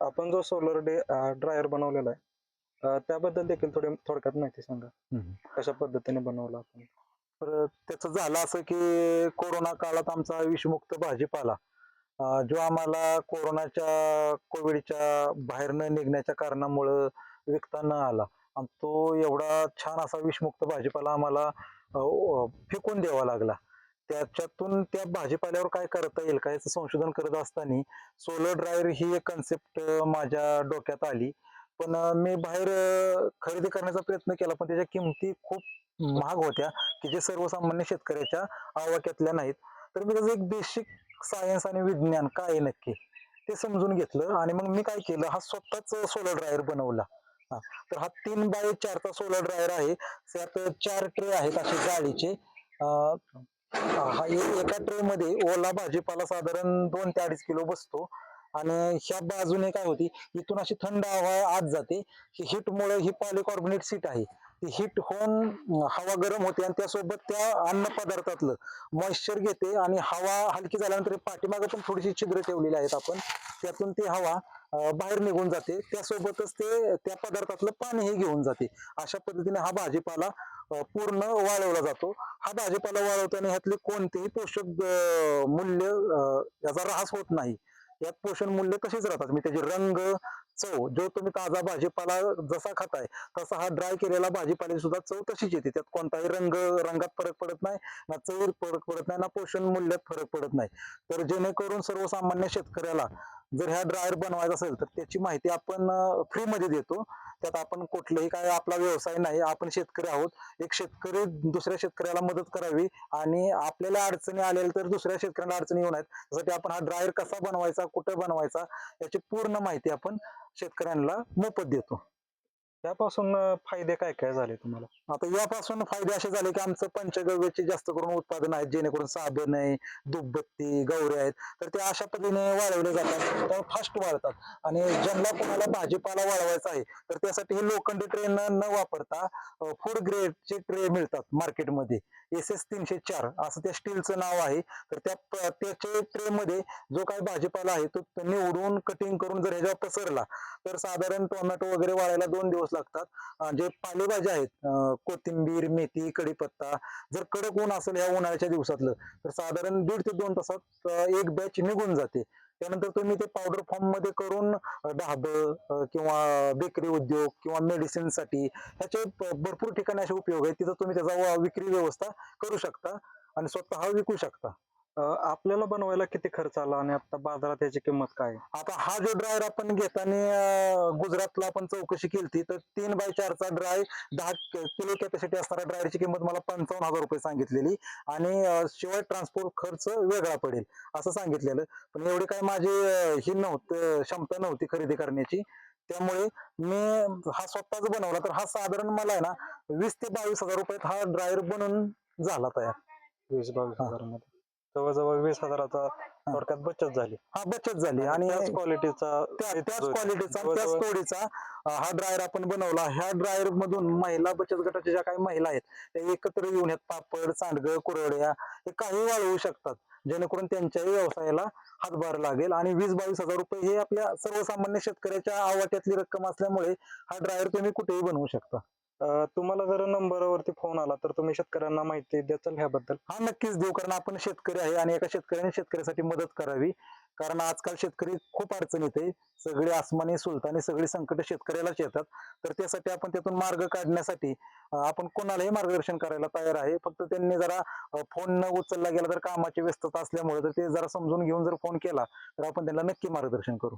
आपण जो solar day dryer बनवलेला आहे त्याबद्दल देखील थोडी थोडक्यात माहिती सांगा. कशा पद्धतीने बनवला आपण? तर त्याचं झालं असं की कोरोना काळात आमचा विषमुक्त भाजीपाला जो आम्हाला कोरोनाच्या कोविडच्या बाहेर न निघण्याच्या कारणामुळं विकता न आला. आणि तो एवढा छान असा विषमुक्त भाजीपाला आम्हाला फेकून द्यावा लागला. त्याच्यातून त्या भाजीपाल्यावर काय करता येईल? का याचं संशोधन करत असताना सोलर ड्रायर ही एक कन्सेप्ट माझ्या डोक्यात आली. पण मी बाहेर खरेदी करण्याचा प्रयत्न केला पण त्याच्या किमती खूप महाग होत्या की जे सर्वसामान्य शेतकऱ्याच्या आवाक्यातल्या नाहीत. तर मी त्याचं एक बेसिक सायन्स आणि विज्ञान काय आहे नक्की ते समजून घेतलं आणि मग मी काय केलं हा स्वतःच सोलर ड्रायर बनवला. हा, तर हा तीन बाय चारचा सोलर ड्रायर आहे. त्यात चार ट्रे आहेत असे जाळीचे. हा एका ट्रे मध्ये ओला भाजीपाला साधारण दोन ते अडीच किलो बसतो. आणि ह्या बाजूने काय होती इथून अशी थंड हवा आत जाते. ही मुळे ही पॉलिकॉर्बोनेट सीट आहे. ती हिट होऊन हवा गरम होते आणि त्यासोबत त्या अन्न पदार्थातलं मॉइश्चर घेते आणि हवा हलकी झाल्यानंतर पाठीमागे पण थोडीशी छिद्र ठेवलेली आहेत आपण. त्यातून ती हवा बाहेर निघून जाते. त्यासोबतच ते त्या पदार्थातलं पाणीही घेऊन जाते. अशा पद्धतीने हा भाजीपाला पूर्ण वाळवला जातो. हा भाजीपाला वाळवताना ह्यातले कोणतेही पोषक मूल्य याचा ऱ्हास होत नाही. यात पोषण मूल्य कशीच राहतात? मी त्याचे रंग चव जो तुम्ही ताजा भाजीपाला जसा खाताय तसा हा ड्राय केलेला भाजीपाला सुद्धा चव तशीच येते. त्यात कोणताही रंग रंगात फरक पडत नाही ना चव फरक पडत नाही ना पोषण मूल्यात फरक पडत नाही. तर जेणेकरून सर्वसामान्य शेतकऱ्याला जर ह्या ड्रायर बनवायचा असेल तर त्याची माहिती आपण फ्री मध्ये देतो. त्यात आपण कुठलंही काय आपला व्यवसाय नाही. आपण शेतकरी आहोत. एक शेतकरी दुसऱ्या शेतकऱ्याला मदत करावी आणि आपल्याला अडचणी आलेल्या तर दुसऱ्या शेतकऱ्यांना अडचणी येऊ नयेत. त्यासाठी आपण हा ड्रायर कसा बनवायचा कुठं बनवायचा याची पूर्ण माहिती आपण शेतकऱ्यांना मोफत देतो. त्यापासून फायदे काय काय झाले तुम्हाला? आता यापासून फायदे असे झाले की आमचं पंचगव्याचे जास्त करून उत्पादन आहेत जेणेकरून साबण आहे दुबबत्ती गौरे आहेत. तर ते अशा पद्धतीने वाळवले जातात त्या फास्ट वाळतात. आणि ज्यांना कोणाला भाजीपाला वाळवायचा आहे तर त्यासाठी हे लोखंडी ट्रेन न न वापरता फूड ग्रेडचे ट्रे मिळतात मार्केटमध्ये एस एस तीनशे चार असं त्या स्टीलचं नाव आहे. तर त्या त्याचे ट्रेमध्ये जो काही भाजीपाला आहे तो निवडून कटिंग करून जर ह्याच्यावर पसरला तर साधारण टोमॅटो वगैरे वाळायला दोन दिवस लागतात. जे पालेभाज्या आहेत कोथिंबीर मेथी कढीपत्ता जर कडक ऊन असेल ह्या उन्हाळ्याच्या दिवसातलं तर साधारण दीड ते दोन तासात एक बॅच निघून जाते. त्यानंतर तुम्ही ते पावडर फॉर्ममध्ये करून ढाबं किंवा बेकरी उद्योग किंवा मेडिसिनसाठी ह्याचे भरपूर ठिकाणी असे उपयोग आहेत. तिथं तुम्ही त्याचा विक्री व्यवस्था करू शकता आणि स्वतः विकू शकता. आपल्याला बनवायला किती खर्च आला आणि आता बाजारात याची किंमत काय आहे? आता हा जो ड्रायर आपण घेताना गुजरातला आपण चौकशी केली तर तीन बाय चारचा ड्राय दहा किलो कॅपॅसिटी असणारा ड्रायरची किंमत मला पंचावन्न हजार रुपये सांगितलेली आणि शिवाय ट्रान्सपोर्ट खर्च वेगळा पडेल असं सांगितलेलं. पण एवढी काय माझी ही नव्हतं क्षमता नव्हती खरेदी करण्याची. त्यामुळे मी हा स्वतःच बनवला तर हा साधारण मला आहे ना वीस ते बावीस हजार रुपयात हा ड्रायर बनून झाला तयार. वीस बावीस हजारामध्ये. जवळजवळ वीस हजाराचा थोडक्यात बचत झाली. हा बचत झाली. आणि त्याच क्वालिटीचा त्या- त्याच क्वालिटीचा त्याच तोडीचा हा ड्रायर आपण बनवला. ह्या ड्रायर मधून महिला बचत गटाच्या ज्या काही महिला आहेत त्या एकत्र येऊन ह्यात पापड सांडगं कुरवड्या हे काही वाळवू शकतात. जेणेकरून त्यांच्याही व्यवसायाला हातभार लागेल. आणि वीस बावीस हजार रुपये हे आपल्या सर्वसामान्य शेतकऱ्याच्या आवाक्यातली रक्कम असल्यामुळे हा ड्रायर तुम्ही कुठेही बनवू शकता. तुम्हाला जर नंबरवरती फोन आला तर तुम्ही शेतकऱ्यांना माहिती द्याल ह्याबद्दल. हा नक्कीच देऊ कारण आपण शेतकरी आहे आणि एका शेतकऱ्याने शेतकऱ्यासाठी मदत करावी. कारण आजकाल शेतकरी खूप अडचणीत आहे. सगळी आसमानी सुलतानी सगळी संकट शेतकऱ्यालाच येतात. तर त्यासाठी आपण त्यातून मार्ग काढण्यासाठी आपण कोणालाही मार्गदर्शन करायला तयार आहे. फक्त त्यांनी जरा फोन न उचलला गेला तर कामाची व्यस्तता असल्यामुळे तर ते जरा समजून घेऊन जर फोन केला तर आपण त्यांना नक्की मार्गदर्शन करू.